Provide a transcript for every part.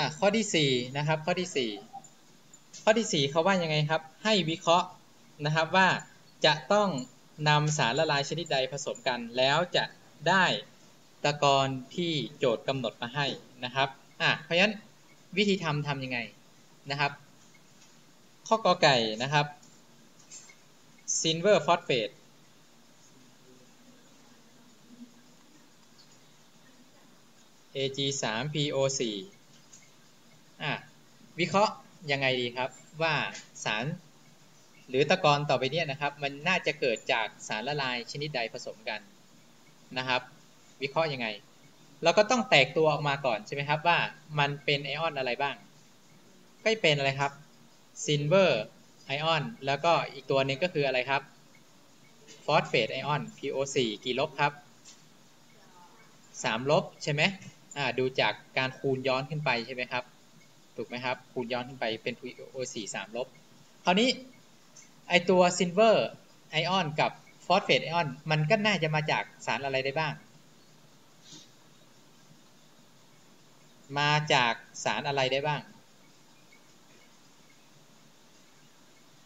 อ่าข้อที่สี่นะครับข้อที่สี่ข้อที่สี่เขาว่ายังไงครับ ให้วิเคราะห์นะครับว่าจะต้องนำสารละลายชนิดใดผสมกัน แล้วจะได้ตะกอนที่โจทย์กำหนดมาให้นะครับอะเพราะฉะนั้นวิธีทำทำยังไงนะครับ ข้อกอไก่นะครับ silver phosphate Ag 3 PO 4อ่ะวิเคราะห์ยังไงดีครับว่าสารหรือตะกอนต่อไปเนี้นะครับ มันน่าจะเกิดจากสารละลายชนิดใดผสมกันนะครับ วิเคราะห์ยังไง เราก็ต้องแตกตัวออกมาก่อนใช่ไหมครับว่ามันเป็นไอออนอะไรบ้าง ก็เป็นอะไรครับซิลเวอร์ไอออนแล้วก็อีกตัวหนึ่งก็คืออะไรครับฟอสเฟตไอออน PO4 กี่ลบครับ3ลบใช่ไหมอ่าดูจากการคูณย้อนขึ้นไปใช่ไหมครับ ถูกไหมครับ คูณย้อนขึ้นไปเป็น PO4 3ลบ คราวนี้ไอตัวซิลเวอร์ไอออนกับฟอสเฟตไอออนมันก็น่าจะมาจากสารอะไรได้บ้าง มาจากสารอะไรได้บ้าง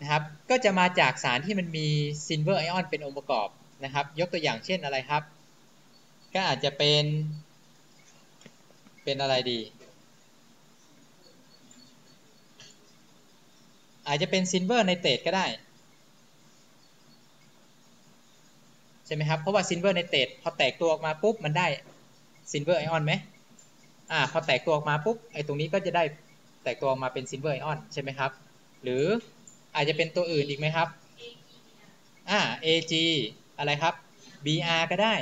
นะครับ ก็จะมาจากสารที่มันมีซิลเวอร์ไอออนเป็นองค์ประกอบนะครับ ยกตัวอย่างเช่นอะไรครับ ก็อาจจะเป็น เป็นอะไรดี อาจจะเป็นซิลเวอร์ไนเตรตก็ได้ ใช่ไหมครับ เพราะว่าซิลเวอร์ไนเตรตพอแตกตัวออกมาปุ๊บ มันได้ซิลเวอร์ไอออนไหมอ่าพอแตกตัวออกมาปุ๊บไอตรงนี้ก็จะได้แตกตัวออกมาเป็นซิลเวอร์ไอออนใช่ไหมครับ หรืออาจจะเป็นตัวอื่นอีกไหมครับอ่า Ag อะไรครับ Br ก็ได้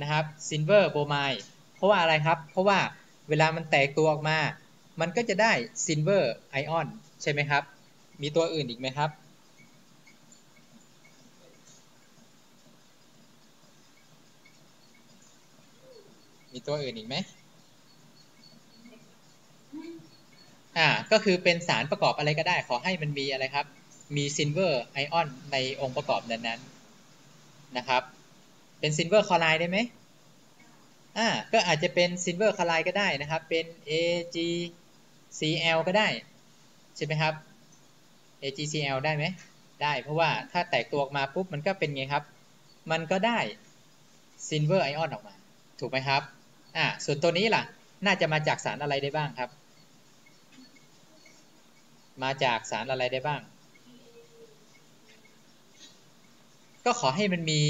นะครับ silver bromide เพราะว่าอะไรครับ เพราะว่าเวลามันแตกตัวออกมา มันก็จะได้ silver ion ใช่ไหมครับ มีตัวอื่นอีกไหมครับ มีตัวอื่นอีกไหมอ่า ก็คือเป็นสารประกอบอะไรก็ได้ ขอให้มันมีอะไรครับ มีซิลเวอร์ไอออนในองค์ประกอบนั้นๆนะครับ เป็นซิลเวอร์คลอไรด์ได้ไหมอ่า ก็อาจจะเป็นซิลเวอร์คลอไรด์ก็ได้นะครับ เป็น AgCl ก็ได้ ใช่ไหมครับ AgCl ได้ไหมได้ เพราะว่าถ้าแตกตัวออกมาปุ๊บมันก็เป็นไงครับ มันก็ได้ซิลเวอร์ไอออนออกมา ถูกไหมครับอ่าส่วนตัวนี้ล่ะ น่าจะมาจากสารอะไรได้บ้างครับ มาจากสารอะไรได้บ้าง ก็ขอให้มันมี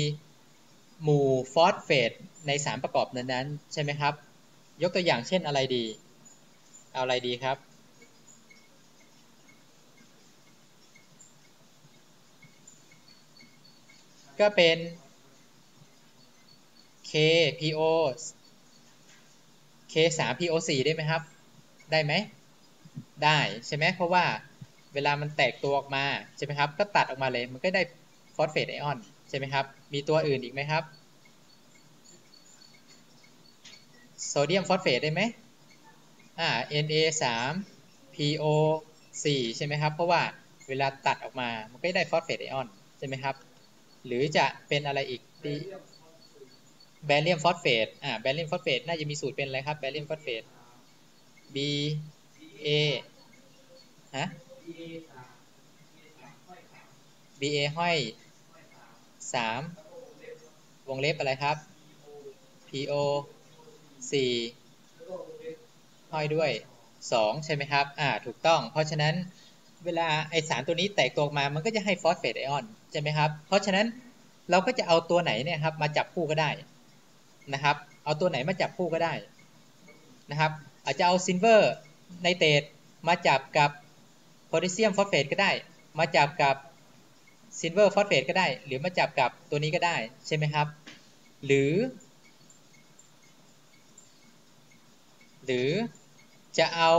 หมู่ฟอสเฟตในสารประกอบนั้นๆใช่ไหมครับ ยกตัวอย่างเช่นอะไรดี เอาอะไรดีครับ ก็เป็น KPO K3PO4 ได้ไหมครับ ได้ไหม ได้ใช่ไหมเพราะว่าเวลามันแตกตัวออกมาใช่ไหมครับ ก็ตัดออกมาเลยมันก็ได้ฟอสเฟตไอออนใช่ไหมครับ มีตัวอื่นอีกไหมครับโซเดียมฟอสเฟตได้ไหมอ่า Na 3 PO 4 ใช่ไหมครับ เพราะว่าเวลาตัดออกมามันก็ได้ฟอสเฟตไอออนใช่ไหมครับ หรือจะเป็นอะไรอีกดีแบเรียมฟอสเฟตอ่าแบเรียมฟอสเฟตน่าจะมีสูตรเป็นอะไรครับแบเรียมฟอสเฟต B A ฮะ BA ห้อยสามวงเล็บอะไรครับ PO สี่ห้อยด้วยสองใช่ไหมครับ อ่า ถูกต้อง เพราะฉะนั้นเวลาไอสารตัวนี้แตกตัวออกมา มันก็จะให้ฟอสเฟตไอออน ใช่ไหมครับ เพราะฉะนั้นเราก็จะเอาตัวไหนเนี่ยครับมาจับคู่ก็ได้นะครับ เอาตัวไหนมาจับคู่ก็ได้นะครับ อาจจะเอาซิลเวอร์ไนเตรตมาจับกับโพแทสเซียมฟอสเฟตก็ได้ มาจับกับซิลเวอร์ฟอสเฟตก็ได้ หรือมาจับกับตัวนี้ก็ได้ใช่ไหมครับ หรือ หรือจะเอา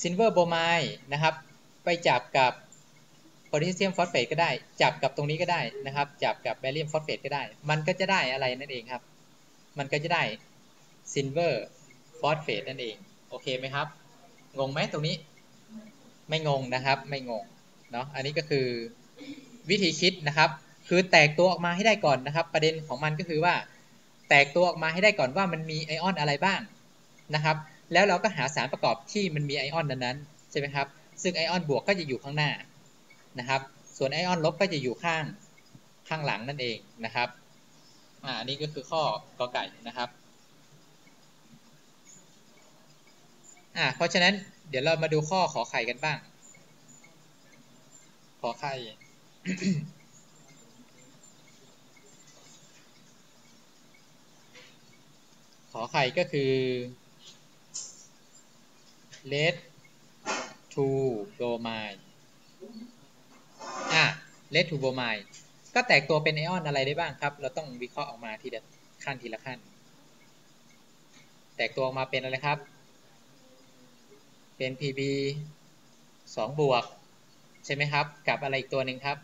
ซิลเวอร์โบรไมด์นะครับ ไปจับกับ โพแทสเซียมฟอสเฟตก็ได้ จับกับตรงนี้ก็ได้นะครับ จับกับแบเรียมฟอสเฟตก็ได้ มันก็จะได้อะไรนั่นเองครับ มันก็จะได้ซิลเวอร์ฟอสเฟตนั่นเองโอเคไหมครับ งงไหมตรงนี้ ไม่งงนะครับ ไม่งงเนาะอันนี้ก็คือวิธีคิดนะครับ คือแตกตัวออกมาให้ได้ก่อนนะครับ ประเด็นของมันก็คือว่า แตกตัวออกมาให้ได้ก่อนว่ามันมีไอออนอะไรบ้างนะครับ แล้วเราก็หาสารประกอบที่มันมีไอออนนั้นๆใช่ไหมครับ ซึ่งไอออนบวกก็จะอยู่ข้างหน้า นะครับ ส่วนไอออนลบก็จะอยู่ข้างข้างหลังนั่นเองนะครับอ่านี่ก็คือข้อกอไก่นะครับอ่าเพราะฉะนั้นเดี๋ยวเรามาดูข้อขอไข่กันบ้าง ขอไข่ขอไข่ก็คือ lead to go mine bromide อะ lead to bromide ก็แตกตัวเป็นไอออนอะไรได้บ้างครับ เราต้องวิเคราะห์ออกมาทีละขั้นทีละขั้น แตกตัวออกมาเป็นอะไรครับ เป็น Pb 2 บวก ใช่ไหมครับ กับอะไรอีกตัวหนึ่งครับ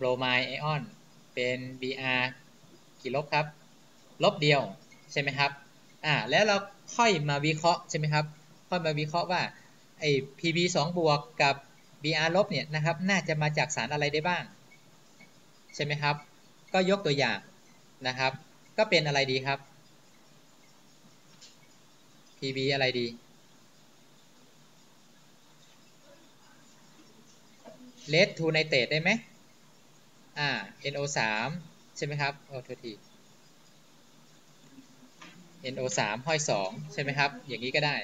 bromide ion เป็น Br กี่ลบครับ ลบเดียว ใช่ไหมครับ อ่า แล้วเราค่อยมาวิเคราะห์ใช่ไหมครับ ค่อยมาวิเคราะห์ว่าไอ้ Pb 2 บวกกับ Br ลบเนี่ยนะครับน่าจะมาจากสารอะไรได้บ้าง ใช่ไหมครับ ก็ยกตัวอย่างนะครับ ก็เป็นอะไรดีครับ Pb อะไรดี เลดทูไนเตรตได้ไหมอ่า NO 3 ใช่ไหมครับ โอ้โทษที NO 3 ห้อย 2 ใช่ไหมครับ อย่างนี้ก็ได้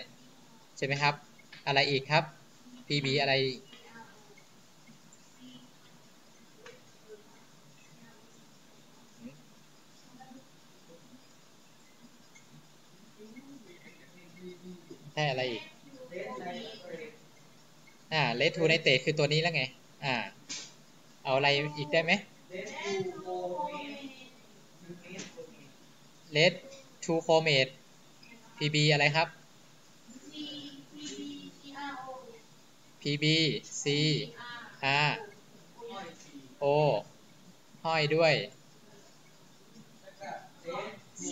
ใช่ไหมครับ อะไรอีกครับ PB อะไร ได้อะไรอีกอ่าเลทูไนเตคือตัวนี้แล้วไง อ่า เอาอะไรอีกได้ไหมเลดทูโคเมต PB อะไรครับ PB C R O ห้อยด้วย C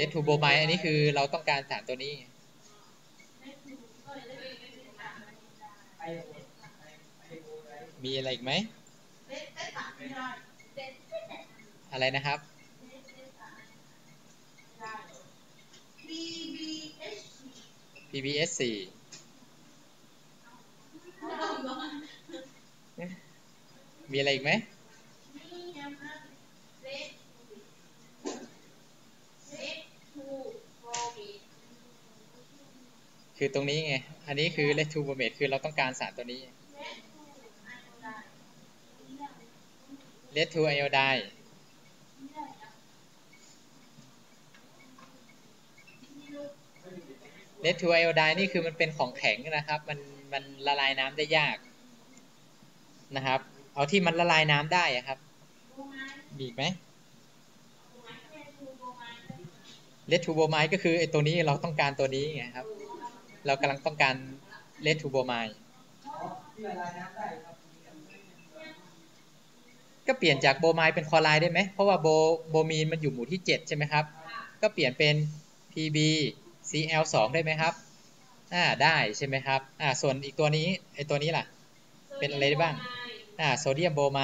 เลดทูโบไมอันนี้คือเราต้องการสารตัวนี้ มีอะไรอีกไหม อะไรนะครับ PBS 4มีอะไรอีกไหม คือตรงนี้ไง อันนี้คือเลทูโบเมตคือเราต้องการสารตัวนี้เลทูไอโอไดเลทูไอโอไดนี่คือมันเป็นของแข็งนะครับ มันมันละลายน้ำได้ยากนะครับ เอาที่มันละลายน้ำได้อะครับ มีอีกไหมเลทูโบไมก็คือไอตัวนี้เราต้องการตัวนี้ไงครับ เรากำลังต้องการเลทูโบไมก็เปลี่ยนจากโบไมเป็นคอไรด์ได้ไหม เพราะว่าโบโบมีนมันอยู่หมู่ที่ 7 ใช่ไหมครับ ก็เปลี่ยนเป็น Pb Cl 2 ได้ไหมครับ อ่า ได้ใช่ไหมครับ อ่า ส่วนอีกตัวนี้ไอตัวนี้ล่ะ เป็นอะไรได้บ้าง อ่า โซเดียมโบไม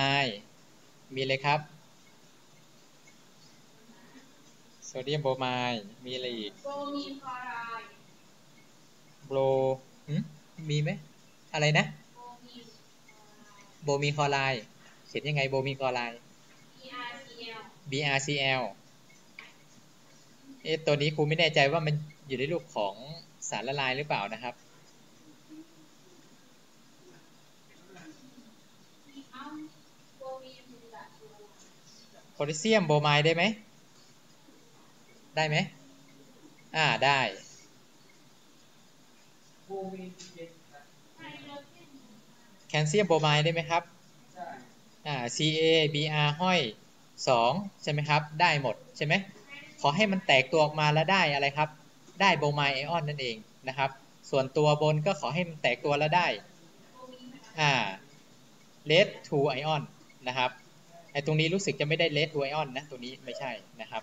มีเลยครับ โซเดียมโบไมมีอะไรอีก โบมีคลอไร โบรหึมีไหมอะไรนะ โบมีโบมีคลอไรด์เขียนยังไงโบมีคลอไรด์ BRCl BRCl เอ๊ะตัวนี้ครูไม่แน่ใจว่ามันอยู่ในรูปของสารละลายหรือเปล่านะครับเอ้าโบมีมีแบบโบโพแทสเซียมโบไมด์ได้ไหม ได้ไหม อ่า ได้ไฮโดรเจน แคลเซียมโบไมด์ได้ไหมครับอ่า Ca Br ห้อย 2 ใช่ไหมครับ ได้หมดใช่ไหมขอให้มันแตกตัวออกมาแล้วได้อะไรครับ ได้โบไมด์ไอออนนั่นเองนะครับ ส่วนตัวบนก็ขอให้มันแตกตัวแล้วได้อ่า lead to ion นะครับไอตรงนี้รู้สึกจะไม่ได้ lead to ion นะตัวนี้ไม่ใช่นะครับ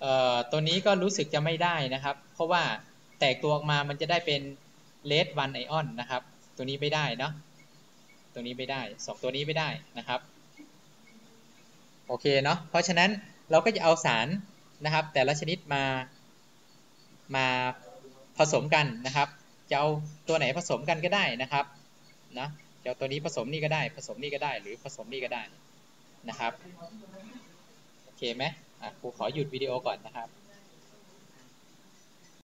เอ่อตัวนี้ก็รู้สึกจะไม่ได้นะครับ เพราะว่า แตกตัวออกมามันจะได้เป็น lead one ion นะครับ ตัวนี้ไม่ได้เนาะตัวนี้ไม่ได้สองตัวนี้ไม่ได้นะครับโอเคเนาะเพราะฉะนั้นเราก็จะเอาสารนะครับ แต่ละชนิดมามาผสมกันนะครับจะเอาตัวไหนผสมกันก็ได้นะครับนะจะเอาตัวนี้ผสมนี่ก็ได้ ผสมนี่ก็ได้ หรือผสมนี่ก็ได้นะครับโอเคไหมอะครูขอหยุดวิดีโอก่อนนะครับ